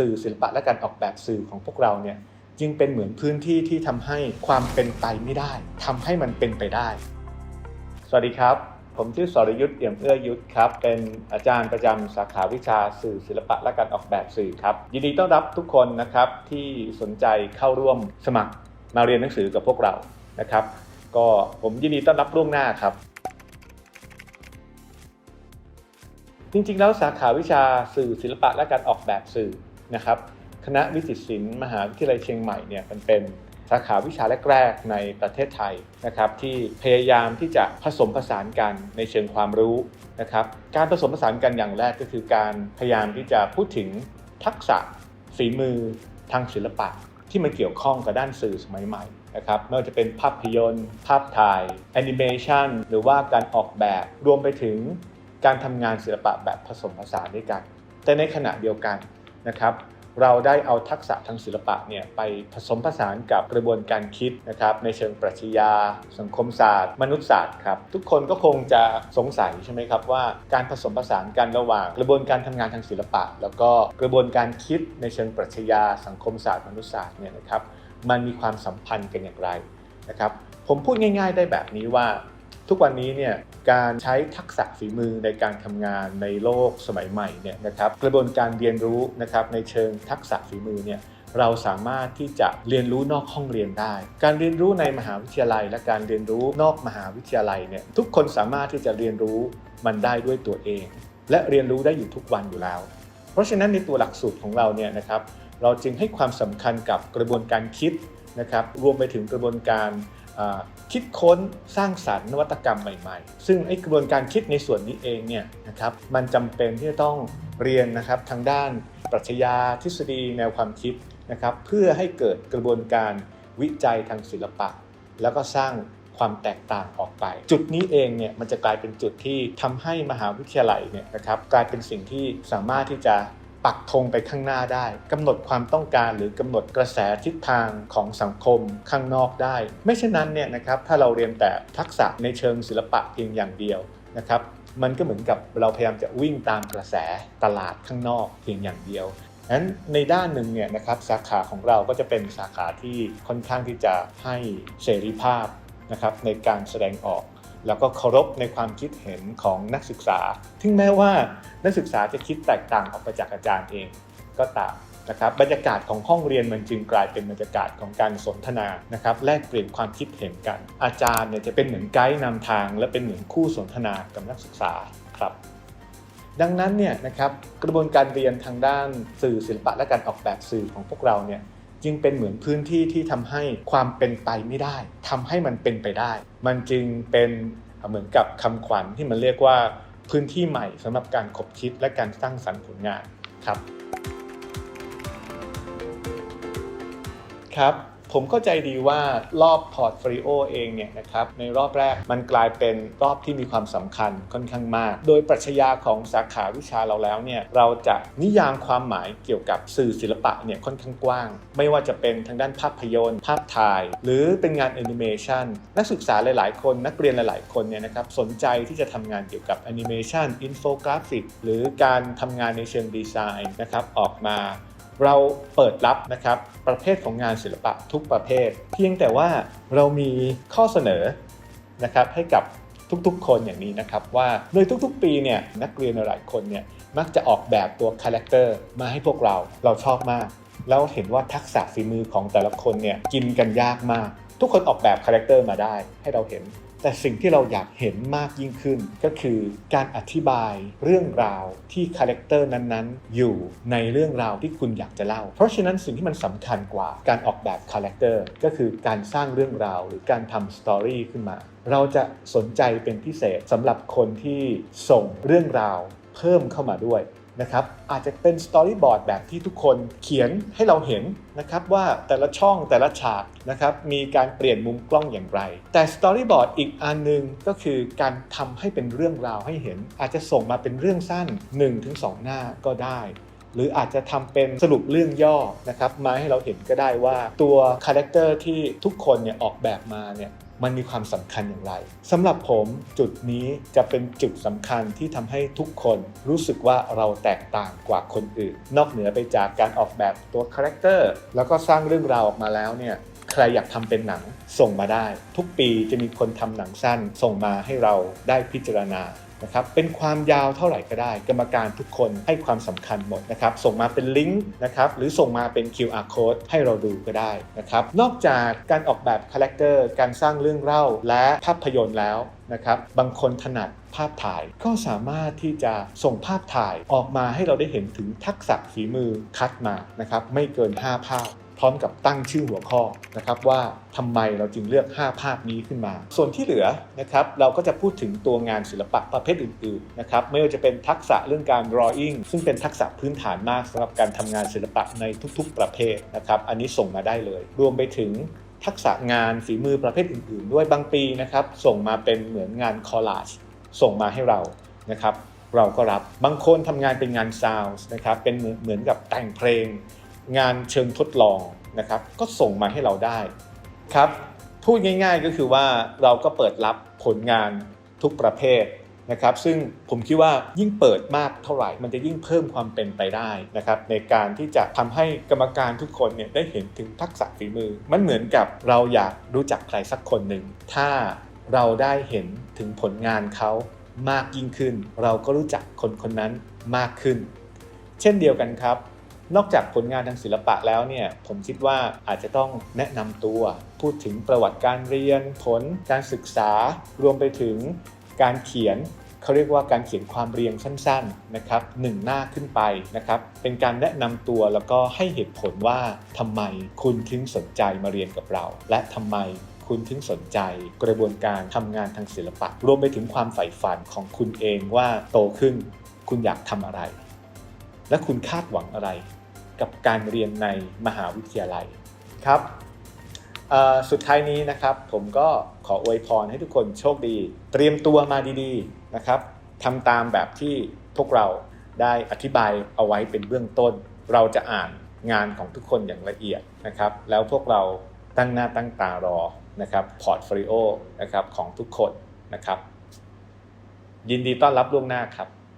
สื่อศิลปะและการออกแบบสื่อของพวกเราเนี่ยจึงเป็นเหมือนพื้นที่ที่ทำให้ความเป็นไปไม่ได้ทำให้มันเป็นไปได้ สวัสดีครับ ผมชื่อสรยุทธ์เอี่ยมเอื้อยุทธครับ เป็นอาจารย์ประจำสาขาวิชาสื่อศิลปะและการออกแบบสื่อครับ ยินดีต้อนรับทุกคนนะครับที่สนใจเข้าร่วมสมัครมาเรียนหนังสือกับพวกเรานะครับ ก็ผมยินดีต้อนรับล่วงหน้าครับจริงๆ แล้วสาขาวิชาสื่อศิลปะและการออกแบบสื่อ นะครับคณะวิจิตรศิลป์มหาวิทยาลัยเชียงใหม่เนี่ยมันเป็นสาขาวิชาแรกๆในประเทศไทยนะครับที่พยายามที่จะผสมผสานกันในเชิงความรู้นะครับการผสมผสานกันอย่างแรกก็คือการพยายามที่จะพูดถึงทักษะฝีมือทางศิลปะ ที่มันเกี่ยวข้องกับด้านสื่อสมัยใหม่นะครับไม่ว่าจะเป็นภาพยนตร์ ภาพถ่ายแอนิเมชันหรือว่าการออกแบบรวมไปถึงการทำงานศิลปะแบบผสมผสานด้วยกัน แต่ในขณะเดียวกัน นะครับเราได้เอาทักษะทางศิลปะเนี่ยไปผสมผสานกับกระบวนการคิดนะครับในเชิงปรัชญา สังคมศาสตร์ มนุษยศาสตร์ครับทุกคนก็คงจะสงสัยใช่ไหมครับว่าการผสมผสานกันระหว่างกระบวนการทำงานทางศิลปะ แล้วก็กระบวนการคิดในเชิงปรัชญา สังคมศาสตร์ มนุษยศาสตร์เนี่ยนะครับมันมีความสัมพันธ์กันอย่างไรนะครับผมพูดง่าย ๆ ได้แบบนี้ว่าทุกวันนี้เนี่ย การใช้ทักษะฝีมือในการทำงานในโลกสมัยใหม่เนี่ยนะครับกระบวนการเรียนรู้นะครับในเชิงทักษะฝีมือเนี่ยเราสามารถที่จะเรียนรู้นอกห้องเรียนได้ การเรียนรู้ในมหาวิทยาลัย และการเรียนรู้นอกมหาวิทยาลัยเนี่ยทุกคนสามารถที่จะเรียนรู้มันได้ด้วยตัวเอง และเรียนรู้ได้อยู่ทุกวันอยู่แล้ว เพราะฉะนั้นในตัวหลักสูตรของเราเนี่ยนะครับเราจึงให้ความสำคัญกับกระบวนการคิดนะครับรวมไปถึงกระบวนการ คิดค้นสร้างสรรค์นวัตกรรมใหม่ๆ ซึ่งไอกระบวนการคิดในส่วนนี้เองเนี่ยนะครับมันจำเป็นที่จะต้องเรียนนะครับทางด้านปรัชญาทฤษฎีแนวความคิดนะครับเพื่อให้เกิดกระบวนการวิจัยทางศิลปะ แล้วก็สร้างความแตกต่างออกไป จุดนี้เองเนี่ยมันจะกลายเป็นจุดที่ทำให้มหาวิทยาลัยเนี่ยนะครับกลายเป็นสิ่งที่สามารถที่จะ ปักธงไปข้างหน้าได้กำหนดความต้องการหรือกำหนดกระแสทิศทางของสังคมข้างนอกได้ ไม่เช่นนั้นเนี่ยนะครับถ้าเราเรียนแต่ทักษะในเชิงศิลปะเพียงอย่างเดียวนะครับมันก็เหมือนกับเราพยายามจะวิ่งตามกระแสตลาดข้างนอกเพียงอย่างเดียวนั้นในด้านหนึ่งเนี่ยนะครับสาขาของเราก็จะเป็นสาขาที่ค่อนข้างที่จะให้เสรีภาพนะครับในการแสดงออก แล้วก็เคารพในความคิดเห็นของนักศึกษาถึงแม้ว่านักศึกษาจะคิดแตกต่างออกไปจากอาจารย์เองก็ตามนะครับบรรยากาศของห้องเรียนมันจึงกลายเป็นบรรยากาศของการสนทนานะครับแลกเปลี่ยนความคิดเห็นกัน อาจารย์เนี่ยจะเป็นเหมือนไกด์นำทาง และเป็นเหมือนคู่สนทนากับนักศึกษาครับ ดังนั้นเนี่ยนะครับกระบวนการเรียนทางด้านสื่อศิลปะและการออกแบบสื่อของพวกเราเนี่ย จึงเป็นเหมือนพื้นที่ที่ทำให้ความเป็นไปไม่ได้ทำให้มันเป็นไปได้ มันจึงเป็นเหมือนกับคำขวัญที่มันเรียกว่าพื้นที่ใหม่สำหรับการขบคิดและการสร้างสรรค์ผลงานครับครับ ผมเข้าใจดีว่ารอบพอร์ตฟลิโอเองเนี่ยนะครับในรอบแรกมันกลายเป็นรอบที่มีความสำคัญค่อนข้างมาก โดยปรัชญาของสาขาวิชาเราแล้วเนี่ยเราจะนิยามความหมายเกี่ยวกับสื่อศิลปะเนี่ยค่อนข้างกว้าง ไม่ว่าจะเป็นทางด้านภาพยนตร์ ภาพถ่าย หรือเป็นงานแอนิเมชันนักศึกษาหลาย ๆ คนนักเรียนหลาย ๆ คนเนี่ยนะครับสนใจที่จะทำงานเกี่ยวกับแอนิเมชันอินโฟกราฟิกหรือการทำงานในเชิงดีไซน์นะครับออกมา เราเปิดรับนะครับประเภทของงานศิลปะทุกประเภท เพียงแต่ว่าเรามีข้อเสนอนะครับให้กับทุกๆ คนอย่างนี้นะครับว่าโดยทุกๆ ปีเนี่ยนักเรียนหลายคนเนี่ยมักจะออกแบบตัวคาแรคเตอร์มาให้พวกเราเราชอบมาก แล้วเห็นว่าทักษะฝีมือของแต่ละคนเนี่ยกินกันยากมาก ทุกคนออกแบบคาแรคเตอร์มาได้ให้เราเห็น แต่สิ่งที่เราอยากเห็นมากยิ่งขึ้น ก็คือการอธิบายเรื่องราวที่คาแรคเตอร์นั้นๆ อยู่ในเรื่องราวที่คุณอยากจะเล่า เพราะฉะนั้นสิ่งที่มันสำคัญกว่าการออกแบบคาแรคเตอร์ก็คือการสร้างเรื่องราวหรือการทำสตอรี่ขึ้นมา เราจะสนใจเป็นพิเศษสำหรับคนที่ส่งเรื่องราวเพิ่มเข้ามาด้วย นะครับอาจจะเป็นสตอรี่บอร์ดแบบที่ทุกคนเขียนให้เราเห็นนะครับว่าแต่ละช่องแต่ละฉากนะครับมีการเปลี่ยนมุมกล้องอย่างไร แต่สตอรี่บอร์ดอีกอันหนึงก็คือการทำให้เป็นเรื่องราวให้เห็น อาจจะส่งมาเป็นเรื่องสั้น 1-2 หน้าก็ได้ หรืออาจจะทำเป็นสรุปเรื่องย่อนะครับมาให้เราเห็นก็ได้ว่าตัวคาแรคเตอร์ที่ทุกคนเนี่ยออกแบบมาเนี่ย มันมีความสำคัญอย่างไรสำหรับผมจุดนี้จะเป็นจุดสำคัญที่ทำให้ทุกคนรู้สึกว่าเราแตกต่างกว่าคนอื่น นอกเหนือไปจากการออกแบบตัวคาแรคเตอร์แล้วก็สร้างเรื่องราวออกมาแล้วเนี่ย ใครอยากทำเป็นหนังส่งมาได้ ทุกปีจะมีคนทำหนังสั้นส่งมาให้เราได้พิจารณานะครับเป็นความยาวเท่าไหร่ก็ได้ กรรมการทุกคนให้ความสำคัญหมดนะครับส่งมาเป็นลิงก์นะครับหรือส่งมาเป็น QR code ให้เราดูก็ได้นะครับนอกจากการออกแบบคาแรคเตอร์การสร้างเรื่องเล่าและภาพยนตร์แล้วนะครับบางคนถนัดภาพถ่ายก็สามารถที่จะส่งภาพถ่ายออกมาให้เราได้เห็นถึงทักษะฝีมือคัดมานะครับไม่เกิน 5 ภาพ พร้อมกับตั้งชื่อหัวข้อนะครับว่าทำไมเราจึงเลือก 5 ภาพนี้ขึ้นมา ส่วนที่เหลือนะครับเราก็จะพูดถึงตัวงานศิลปะประเภทอื่นๆนะครับไม่ว่าจะเป็นทักษะเรื่องการ drawing ซึ่งเป็นทักษะพื้นฐานมากสำหรับการทำงานศิลปะในทุกๆ ประเภทนะครับอันนี้ส่งมาได้เลย รวมไปถึงทักษะงานฝีมือประเภทอื่น ๆ ด้วยบางปีนะครับส่งมาเป็นเหมือนงานคอลลาจส่งมาให้เรานะครับเราก็รับบางคนทำงานเป็นงานซาวส์นะครับเป็นเหมือนกับแต่งเพลง งานเชิงทดลองนะครับ ก็ส่งมาให้เราได้ครับ พูดง่ายๆก็คือว่าเราก็เปิดรับผลงานทุกประเภทนะครับ ซึ่งผมคิดว่ายิ่งเปิดมากเท่าไหร่ มันจะยิ่งเพิ่มความเป็นไปได้นะครับ ในการที่จะทำให้กรรมการทุกคนเนี่ยได้เห็นถึงทักษะฝีมือ มันเหมือนกับเราอยากรู้จักใครสักคนหนึ่งถ้าเราได้เห็นถึงผลงานเขามากยิ่งขึ้น เราก็รู้จักคนคนนั้นมากขึ้น เช่นเดียวกันครับ นอกจากผลงานทางศิลปะแล้วเนี่ยผมคิดว่าอาจจะต้องแนะนำตัว พูดถึงประวัติการเรียน ผลการศึกษารวมไปถึงการเขียนเขาเรียกว่าการเขียนความเรียงสั้นๆนะครับหนึ่งหน้าขึ้นไปนะครับ เป็นการแนะนำตัวแล้วก็ให้เหตุผลว่าทำไมคุณถึงสนใจมาเรียนกับเรา และทำไมคุณถึงสนใจกระบวนการทำงานทางศิลปะ รวมไปถึงความใฝ่ฝันของคุณเองว่าโตขึ้น คุณอยากทำอะไร และคุณคาดหวังอะไรกับการเรียนในมหาวิทยาลัยครับสุดท้ายนี้นะครับผมก็ขออวยพรให้ทุกคนโชคดี เตรียมตัวมาดีๆนะครับทำตามแบบที่พวกเราได้อธิบายเอาไว้เป็นเบื้องต้น เราจะอ่านงานของทุกคนอย่างละเอียดนะครับ แล้วพวกเราตั้งหน้าตั้งตารอนะครับพอร์ตโฟลิโอนะครับของทุกคนนะครับ ยินดีต้อนรับล่วงหน้าครับ